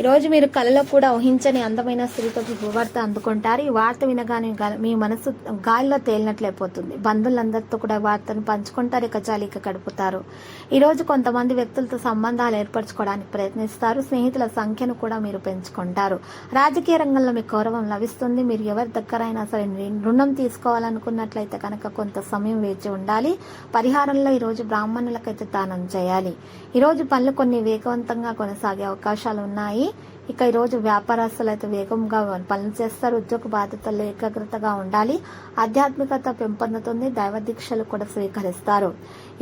ఈరోజు మీరు కలలో కూడా ఊహించని అందమైన స్త్రీతో శుభవార్త అందుకుంటారు. ఈ వార్త వినగానే మీ మనసు గాలిలో తేలినట్లయిపోతుంది. బంధువులందరితో కూడా వార్తను పంచుకుంటారు ఇక చాలిక గడుపుతారు. ఈరోజు కొంతమంది వ్యక్తులతో సంబంధాలు ఏర్పరచుకోవడానికి ప్రయత్నిస్తారు. స్నేహితుల సంఖ్యను కూడా మీరు పెంచుకుంటారు. రాజకీయ రంగంలో మీకు గౌరవం లభిస్తుంది. మీరు ఎవరి దగ్గరైనా సరే రుణం తీసుకోవాలనుకున్నట్లయితే కనుక కొంత సమయం వేచి ఉండాలి. పరిహారంలో ఈరోజు బ్రాహ్మణులకైతే దానం చేయాలి. ఈరోజు పనులు కొన్ని వేగవంతంగా కొనసాగే అవకాశాలు ఉన్నాయి. ఇక ఈరోజు వ్యాపారస్తులు అయితే వేగంగా పనులు చేస్తారు. ఉద్యోగ బాధ్యతల్లో ఏకాగ్రతగా ఉండాలి. ఆధ్యాత్మికత పెంపొందుతుంది. దైవ దీక్షలు కూడా స్వీకరిస్తారు.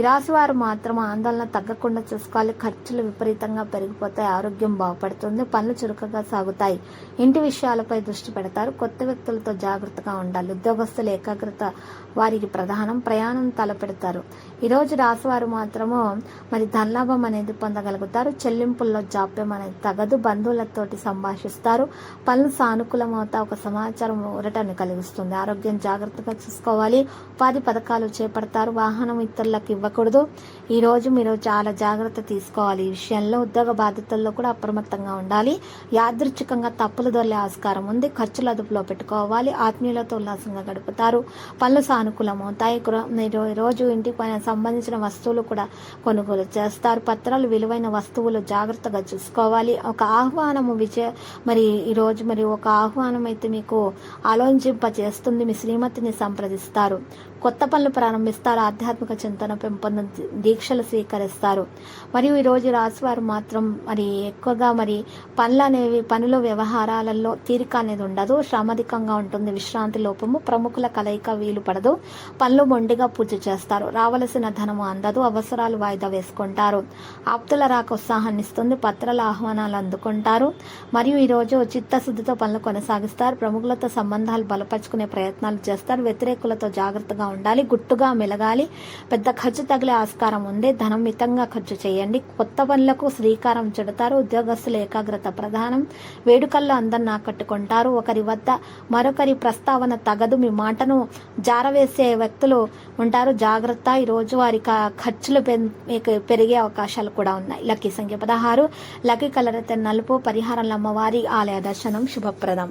ఈ రాశి వారు మాత్రం ఆందోళన తగ్గకుండా చూసుకోవాలి. ఖర్చులు విపరీతంగా పెరిగిపోతాయి. ఆరోగ్యం బాగుపడుతుంది. పనులు చురుకుగా సాగుతాయి. ఇంటి విషయాలపై దృష్టి పెడతారు. కొత్త వ్యక్తులతో జాగ్రత్తగా ఉండాలి. ఉద్యోగస్తుల ఏకాగ్రత వారికి ప్రధానం. ప్రయాణం తలపెడతారు. ఈరోజు రోజు రాశివారు మాత్రము మరి ధనలాభం అనేది పొందగలుగుతారు. చెల్లింపుల్లో జాప్యం అనేది తగదు. బంధువులతోటి సంభాషిస్తారు. పనులు సానుకూలమవుతా ఒక సమాచారం ఊరటాన్ని కలిగిస్తుంది. ఆరోగ్యం జాగ్రత్తగా చూసుకోవాలి. ఉపాధి పథకాలు చేపడతారు. వాహనం ఇతరులకు ఇవ్వకూడదు ఈరోజు మీరు చాలా జాగ్రత్త తీసుకోవాలి. ఈ విషయంలో ఉద్యోగ బాధ్యతల్లో కూడా అప్రమత్తంగా ఉండాలి. యాదృచ్ఛికంగా తప్పులు దొరలే ఆస్కారం ఉంది. ఖర్చులు అదుపులో పెట్టుకోవాలి. ఆత్మీయులతో ఉల్లాసంగా గడుపుతారు. పనులు సానుకూలమవుతాయి. గృహ- రోజు ఇంటికి పైన సంబంధించిన వస్తువులు కూడా కొనుగోలు చేస్తారు. పత్రాలు విలువైన వస్తువులు జాగ్రత్తగా చూసుకోవాలి. ఒక ఆహ్వానము విజయ మరి ఈరోజు మరి ఒక ఆహ్వానం అయితే మీకు ఆలోచింప చేస్తుంది మీ శ్రీమతిని సంప్రదిస్తారు. కొత్త పనులు ప్రారంభిస్తారు. ఆధ్యాత్మిక చింతనపై సంపన్న దీక్షలు స్వీకరిస్తారు. మరియు ఈరోజు రోజు రాశివారు మాత్రం మరి ఎక్కువగా మరి పనులు అనేవి పనుల వ్యవహారాలలో తీరిక అనేది ఉండదు. శ్రమధికంగా ఉంటుంది. విశ్రాంతి లోపము ప్రముఖుల కలయిక వీలు పడదు. పనులు మొండిగా పూజ చేస్తారు. రావలసిన ధనము అందదు. అవసరాలు వాయిదా వేసుకుంటారు. ఆప్తుల రాక ఉత్సాహాన్ని ఇస్తుంది. పత్రాల ఆహ్వానాలు అందుకుంటారు. మరియు ఈరోజు చిత్తశుద్ధితో పనులు కొనసాగిస్తారు. ప్రముఖులతో సంబంధాలు బలపరుచుకునే ప్రయత్నాలు చేస్తారు. వ్యతిరేకులతో జాగ్రత్తగా ఉండాలి. గుట్టుగా మెలగాలి. పెద్ద ఖర్చు తగిలే ఆస్కారం ఉంది. ధనం మితంగా ఖర్చు చేయండి. కొత్త పనులకు శ్రీకారం చుడతారు. ఉద్యోగస్తుల ఏకాగ్రత ప్రధానం. వేడుకల్లో అందరిని ఆకట్టుకుంటారు. ఒకరి వద్ద మరొకరి ప్రస్తావన తగదు. మీ మాటను జారవేసే వ్యక్తులు ఉంటారు. జాగ్రత్త. ఈ రోజు వారి ఖర్చులు పెరిగే అవకాశాలు కూడా ఉన్నాయి. లక్కీ సంఖ్య పదహారు. లక్కీ కలర్ అయితే నలుపు. పరిహారంలో అమ్మవారి ఆలయ దర్శనం శుభప్రదం.